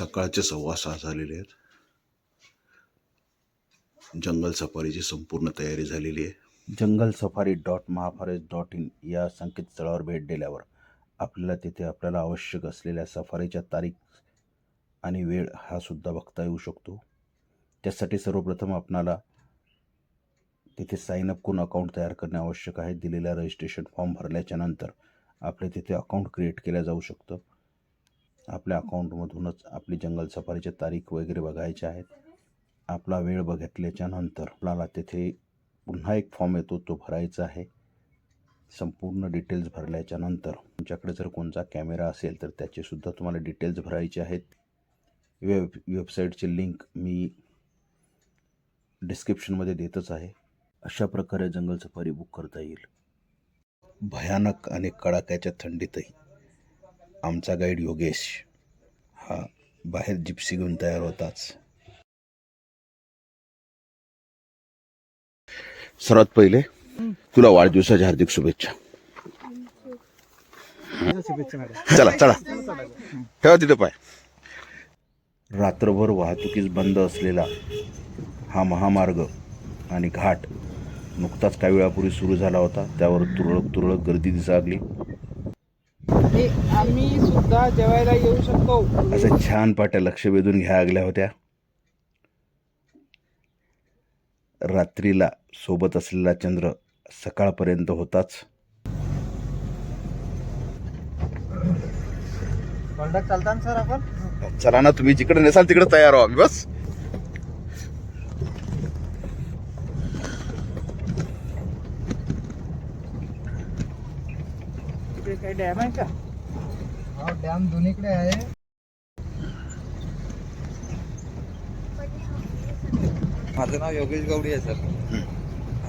सकाळचे सव्वा सहा झालेले आहेत. जंगल सफारीची संपूर्ण तयारी झालेली आहे. Jungle safari dot Mahaforest dot in या संकेतस्थळावर भेट दिल्यावर आपल्याला तिथे आपल्याला आवश्यक असलेल्या सफारीच्या तारीख आणि वेळ हा सुद्धा बघता येऊ शकतो. त्यासाठी सर्वप्रथम आपणाला तिथे साईन अप करून अकाउंट तयार करणे आवश्यक आहे. दिलेला रजिस्ट्रेशन फॉर्म भरल्याच्या नंतर आपले तिथे अकाउंट क्रिएट केलं जाऊ शकतं. आपल्या अकाउंटमधूनच आपली जंगल सफारीच्या तारीख वगैरे बघायच्या आहेत. आपला वेळ बघितल्याच्या नंतर आपल्याला तिथे पुन्हा एक फॉर्म येतो तो भरायचा आहे. संपूर्ण डिटेल्स भरल्याच्या नंतर तुमच्याकडे जर कोणता कॅमेरा असेल तर त्याचेसुद्धा तुम्हाला डिटेल्स भरायचे आहेत. वेब वेबसाईटची लिंक मी डिस्क्रिप्शनमध्ये देतच आहे. अशा प्रकारे जंगल सफारी बुक करता येईल. भयानक आणि कडाक्याच्या थंडीतही. आमचा गाईड योगेश. हा बाहेर जिप्सी घेऊन तयार होताच. सर्वात पहिले तुला वाढदिवसाच्या हार्दिक शुभेच्छा. चला चला. ठेवा तिथे पाय. रात्रभर वाहतुकीस बंद असलेला हा महामार्ग आणि घाट नुकताच काही वेळापूर्वी सुरू झाला होता. त्यावर तुरळक तुरळक गर्दी दिसा आम्ही सुद्धा जेवायला येऊ शकतो. असं छान पाट्या लक्ष वेधून घ्या लागल्या होत्या. रात्रीला सोबत असलेला चंद्र सकाळपर्यंत होताच. कॉन्टॅक्ट चालता ना सर आपण? चला ना तुम्ही जिकडे नेसाल तिकडे तयार व्हा आम्ही बस. काही डॅम आहे का? हा डॅम दोन्हीकडे आहे. माझं नाव योगेश गवडी आहे सर.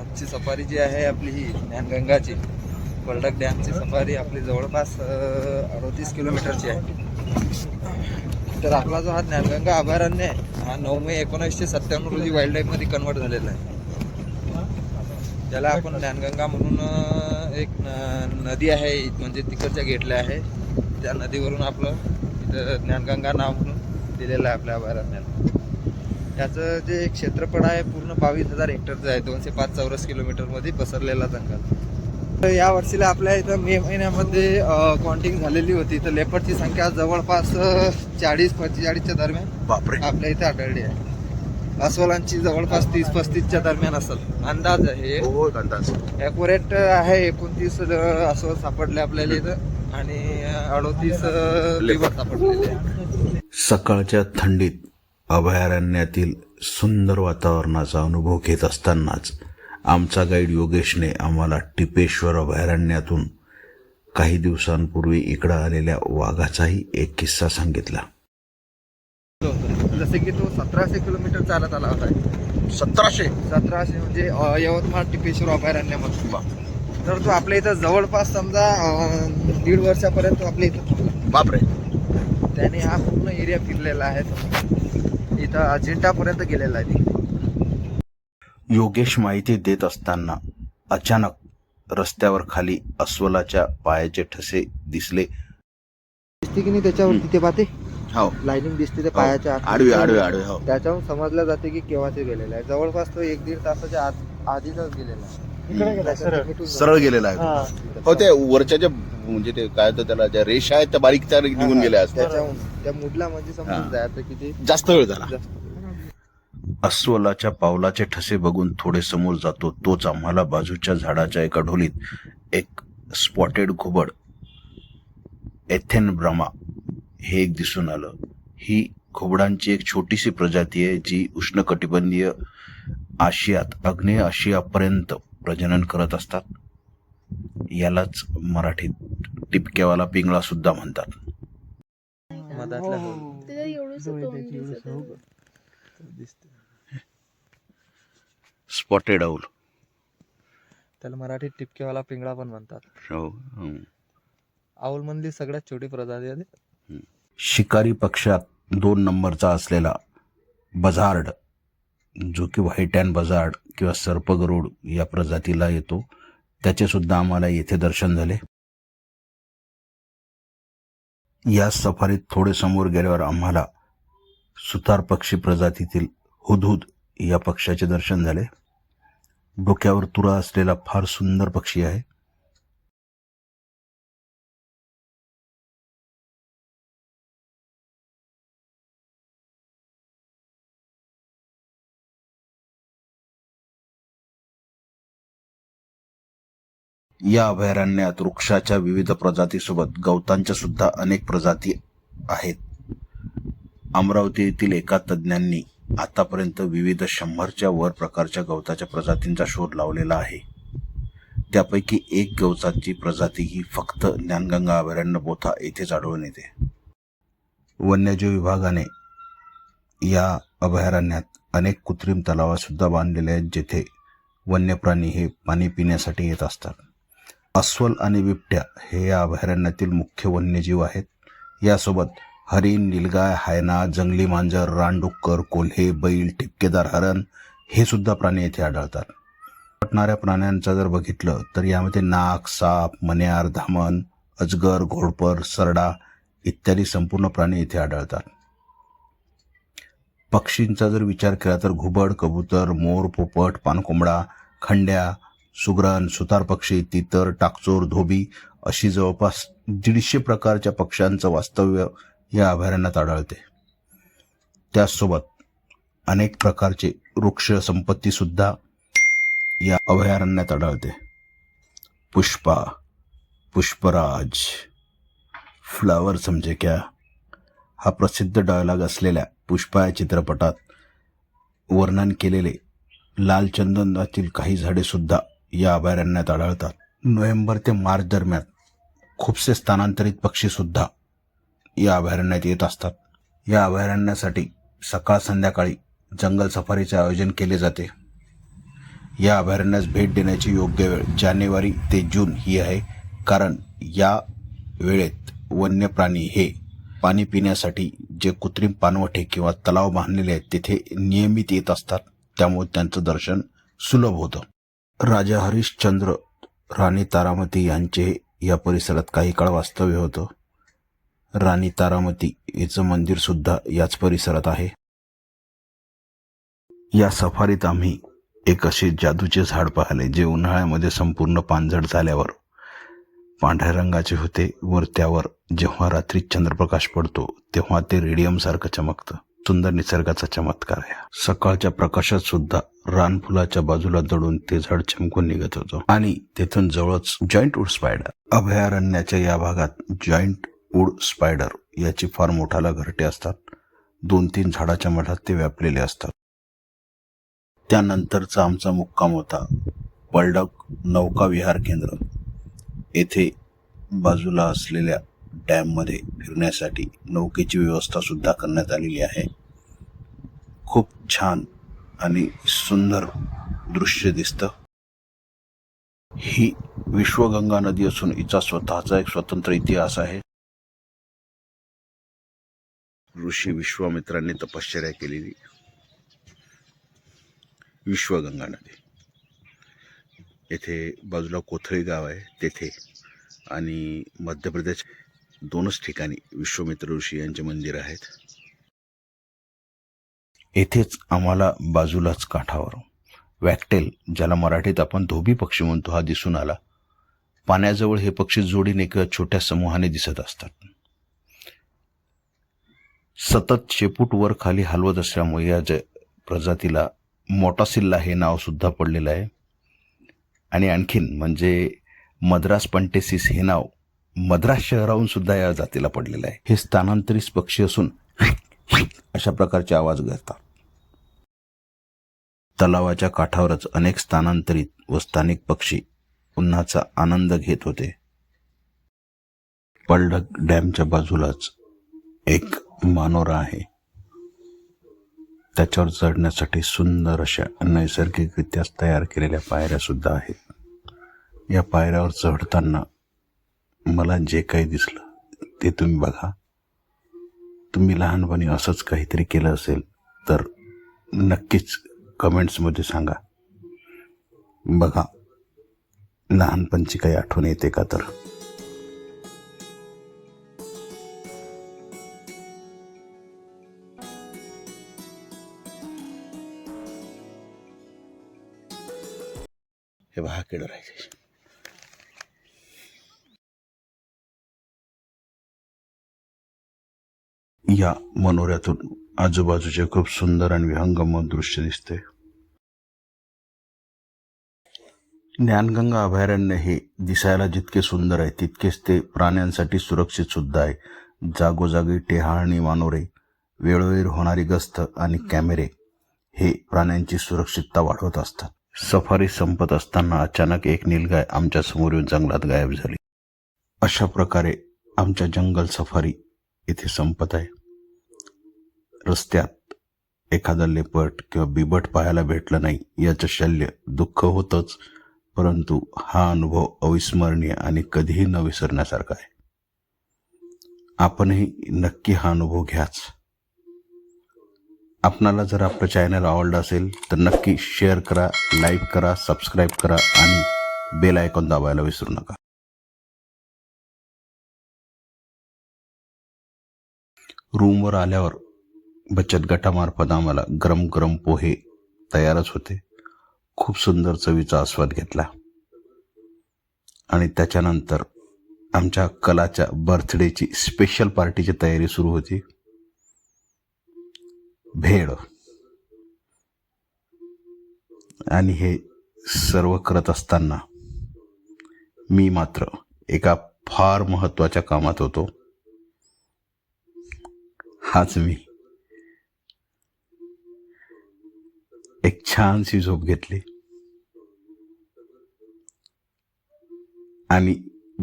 आजची सफारी जी आहे आपली ही ज्ञानगंगाची. वर्डक डॅमची सफारी आपली जवळपास अडतीस किलोमीटरची आहे. तर आपला जो हा ज्ञानगंगा अभयारण्य आहे हा नऊ मे एकोणीसशे सत्त्याण्णव रोजी वाईल्ड लाईफमध्ये कन्वर्ट झालेला आहे. त्याला आपण ज्ञानगंगा म्हणून एक नदी आहे म्हणजे तिकडच्या गेटला आहे. त्या नदीवरून आपलं इथं ज्ञानगंगा नाव म्हणून दिलेलं आहे आपल्या अभयारण्याला त्याचं जे क्षेत्रफळ आहे पूर्ण बावीस हजार हेक्टरचं आहे. दोनशे पाच चौरस किलोमीटरमध्ये पसरलेला जंगल. तर या वर्षीला आपल्या इथं मे महिन्यामध्ये काउंटिंग झालेली होती. तर लेपर्डची संख्या जवळपास चाळीस पंचेचाळीसच्या दरम्यान आपल्या इथे आढळली आहे. अस्वलांची जवळपास तीस पस्तीसच्या दरम्यान असेल. अंदाज आहे. हो अंदाज. ॲक्युरेट आहे. एकोणतीस अस्वल सापडले आपल्याला इथं. आणि अडोतीस सकाळच्या थंडीत अभयारण्यातील सुंदर वातावरणाचा अनुभव घेत असतानाच आमचा गाईड योगेशने आम्हाला टिपेश्वर अभयारण्यातून काही दिवसांपूर्वी इकडं आलेल्या वाघाचाही एक किस्सा सांगितला. जसे की तो सतराशे किलोमीटर चालत आला होता. सतराशे? सतराशे म्हणजे यवतमाळ टिपेश्वर अभयारण्यामधून. तर तो आपल्या इथं जवळपास समजा अ, दीड वर्षापर्यंत तो आपल्या इथं थांबला. बापरे. त्याने हा पूर्ण एरिया फिरलेला आहे. इथं अजिंठापर्यंत गेलेला आहे. ती. योगेश माहिती देत असताना अचानक रस्त्यावर खाली अस्वलाच्या पायाचे ठसे दिसले. दिसते की नाही त्याच्यावर तिथे पाहते? हो. लाईनिंग दिसते त्या पायाच्या आत. आडवे आडवे आडवे हो. त्याच्याहून समजलं जाते की केव्हाचे गेलेला आहे. जवळपास तो एक दीड तासाच्या आत आधीच गेलेला आहे. सरळ. गेलेला आहे हा. ते वरच्या ज्या म्हणजे ते काय तर त्याला ज्या रेषा आहेत त्या बारीक त्या निघून गेल्या असतात. त्या मुडला म्हणजे. समजून जायचं की ते जास्त वेळ झाला. अस्वलाच्या पावलाचे ठसे बघून थोडे समोर जातो तोच आम्हाला बाजूच्या झाडाच्या एका ढोलीत एक स्पॉटेड घुबड एथेन ब्रामा हे एक दिसून आलं. ही घुबडांची एक छोटीशी प्रजाती आहे जी उष्णकटिबंधीय आशियात आग्नेय आशियापर्यंत प्रजनन करत असतात यालाच मराठीत टिपक्यावाला पिंगळा सुद्धा म्हणतात. आहे. स्पॉटेड आऊल त्याला मराठीत टिपकेवाला पिंगळा पण म्हणतात. हो हं. आऊल मधली सगळ्यात छोटी प्रजाती. शिकारी पक्षात दोन नंबरचा असलेला बझार्ड जो की व्हाईट अँड बजाड किंवा सर्पगरुड या प्रजातीला येतो त्याचेसुद्धा आम्हाला येथे दर्शन झाले. या सफारीत थोडे समोर गेल्यावर आम्हाला सुतार पक्षी प्रजातीतील हुदहुद या पक्षाचे दर्शन झाले. डोक्यावर तुरा असलेला फार सुंदर पक्षी आहे. या अभयारण्यात वृक्षाच्या विविध प्रजातीसोबत गवतांच्या सुद्धा अनेक प्रजाती आहेत. अमरावती येथील एका तज्ज्ञांनी आतापर्यंत विविध शंभरच्या वर प्रकारच्या गवताच्या प्रजातींचा शोध लावलेला आहे. त्यापैकी एक गवताची प्रजाती ही फक्त ज्ञानगंगा अभयारण्य बोथा येथेच आढळून येते. वन्यजीव विभागाने या अभयारण्यात अनेक कृत्रिम तलावासुद्धा बांधलेले आहेत जेथे वन्यप्राणी हे पाणी पिण्यासाठी येत असतात. अस्वल आणि बिबट्या हे या अभयारण्यातील मुख्य वन्यजीव आहेत. यासोबत हरिण निलगाय हायना जंगली मांजर रानडुक्कर कोल्हे बैल ठिपकेदार हरण हे सुद्धा प्राणी येथे आढळतात. वाटणाऱ्या प्राण्यांचा जर बघितलं तर यामध्ये नाक साप मन्यार धामण अजगर घोडपर सरडा इत्यादी संपूर्ण प्राणी येथे आढळतात. पक्षींचा जर विचार केला तर घुबड कबूतर मोर पोपट पानकोंबडा खंड्या सुगरण सुतार पक्षी तितर टाकचोर धोबी अशी जवळपास दीडशे प्रकारच्या पक्ष्यांचं वास्तव्य या अभयारण्यात आढळते. त्याचसोबत अनेक प्रकारचे वृक्ष संपत्तीसुद्धा या अभयारण्यात आढळते. पुष्पा पुष्पराज फ्लावर समजे म्हणजे क्या? हा प्रसिद्ध डायलॉग असलेल्या पुष्पा या चित्रपटात वर्णन केलेले लाल चंदनातील काही झाडेसुद्धा या अभयारण्यात आढळतात. नोव्हेंबर ते मार्च दरम्यान खूपसे स्थानांतरित पक्षी सुद्धा या अभयारण्यात येत असतात. या अभयारण्यासाठी सकाळ संध्याकाळी जंगल सफारीचे आयोजन केले जाते. या अभयारण्यास भेट देण्याची योग्य वेळ जानेवारी ते जून ही आहे कारण या वेळेत वन्य प्राणी हे पाणी पिण्यासाठी जे कृत्रिम पानवठे किंवा तलाव बांधलेले आहेत तिथे नियमित येत असतात. त्यामुळे त्यांचं दर्शन सुलभ होतं. राजा हरिश्चंद्र राणी तारामती यांचे या परिसरात काही काळ वास्तव्य होतं. राणी तारामती हिचं मंदिरसुद्धा याच परिसरात आहे. या सफारीत आम्ही एक असे जादूचे झाड पाहिले जे उन्हाळ्यामध्ये संपूर्ण पानझड झाल्यावर पांढऱ्या रंगाचे होते. वर त्यावर जेव्हा रात्री चंद्रप्रकाश पडतो तेव्हा ते रेडियमसारखं चमकतं. सुंदर निसर्गाचा चमत्कार आहे. सकाळच्या प्रकाशात सुद्धा रानफुलाच्या बाजूला दडून ते झाड चमकून निघत होतं. आणि तेथून जवळच जॉईंट वूड स्पायडर. अभयारण्याच्या या भागात जॉईंट वूड स्पायडर याची फार मोठाला घरटे असतात. दोन तीन झाडाच्या मठात ते व्यापलेले असतात. त्यानंतरचा आमचा मुक्काम होता पलडक नौका विहार केंद्र. येथे बाजूला असलेल्या डॅममध्ये फिरण्यासाठी नौकेची व्यवस्था सुद्धा करण्यात आलेली आहे. खूप छान आणि सुंदर दृश्य दिसतं. ही विश्वगंगा नदी असून हिचा स्वतःचा एक स्वतंत्र इतिहास आहे. ऋषी विश्वामित्रांनी तपश्चर्या केलेली विश्वगंगा नदी. येथे बाजूला कोथळी गाव आहे तेथे आणि मध्य प्रदेश दोनच ठिकाणी विश्वमित्र ऋषी यांचे मंदिर आहेत. येथेच आम्हाला बाजूलाच काठावर वॅक्टेल ज्याला मराठीत आपण धोबी पक्षी म्हणतो हा दिसून आला. पाण्याजवळ हे पक्षी जोडीने किंवा छोट्या समूहाने दिसत असतात. सतत शेपूट वर खाली हलवत असल्यामुळे या ज प्रजातीला मोटासिल्ला हे नाव सुद्धा पडलेलं आहे. आणि आणखीन म्हणजे मद्रास पंटेसिस हे नाव मद्रास शहराहून सुद्धा या जातीला पडलेलं आहे. हे स्थानांतरित पक्षी असून अशा प्रकारचे आवाज करतात तलावाच्या काठावरच अनेक स्थानांतरित व स्थानिक पक्षी उन्हाचा आनंद घेत होते. पलढक डॅमच्या बाजूलाच एक मानोरा आहे. त्याच्यावर चढण्यासाठी सुंदर अशा नैसर्गिकरित्या तयार केलेल्या पायऱ्या सुद्धा आहेत. या पायऱ्यावर चढताना मला जे काही दिसलं ते तुम्ही बघा. तुम्ही लहानपणी असंच काहीतरी केलं असेल तर नक्कीच कमेंट्समध्ये सांगा. बघा लहानपणची काही आठवण येते का तर? हे पहा केडरायझेशन या मनोऱ्यातून आजूबाजूचे खूप सुंदर आणि विहंगम दृश्य दिसते. ज्ञानगंगा अभयारण्य हे दिसायला जितके सुंदर आहे तितकेच ते प्राण्यांसाठी सुरक्षित सुद्धा आहे. जागोजागी टेहाळणी मानोरे वेळोवेळी होणारी गस्त आणि कॅमेरे हे प्राण्यांची सुरक्षितता वाढवत असतात. सफारी संपत असताना अचानक एक नीलगाय आमच्यासमोर येऊन जंगलात गायब झाली. अशा प्रकारे आमच्या जंगल सफारी इथे संपत आहे. रस्त्यात एखादा लेपट किंवा बिबट पाहायला भेटलं नाही याचं शल्य दुःख होतंच परंतु हा अनुभव अविस्मरणीय आणि कधीही न विसरण्यासारखा आहे. आपणही नक्की हा अनुभव घ्याच. आपणाला जर आपलं चॅनल आवडलं असेल तर नक्की शेअर करा लाईक करा सबस्क्राईब करा आणि बेल आयकॉन दाबायला विसरू नका. रूमवर आल्यावर बचत गटामार्फत आम्हाला गरम गरम पोहे तयारच होते. खूप सुंदर चवीचा आस्वाद घेतला. आणि त्याच्यानंतर आमच्या कलाच्या बर्थडेची स्पेशल पार्टीची तयारी सुरू होती. भेळ. आणि हे सर्व करत असताना मी मात्र एका फार महत्त्वाच्या कामात होतो. हाच मी. एक छानशी झोप घेतली. आणि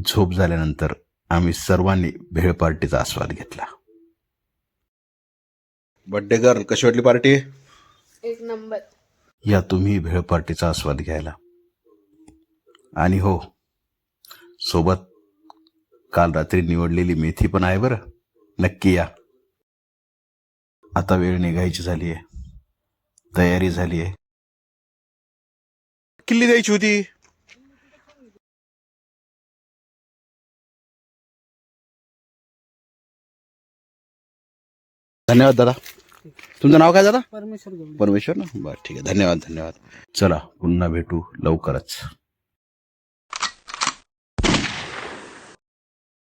झोप झाल्यानंतर आम्ही सर्वांनी भेळ पार्टीचा आस्वाद घेतला. बड्डे गर्ल कशी वाटली पार्टी एक नंबर. या तुम्ही भेळ पार्टीचा आस्वाद घ्यायला. आणि हो सोबत काल रात्री निवडलेली मेथी पण आहे बरं. नक्की या. आता वेळ निघायची झाली आहे तयारी झाली आहे. किल्ली द्यायची होती. धन्यवाद दादा. तुमचं नाव काय दादा? परमेश्वर गवळी परमेश्वर ना? बरं ठीक आहे. धन्यवाद धन्यवाद. चला पुन्हा भेटू लवकरच.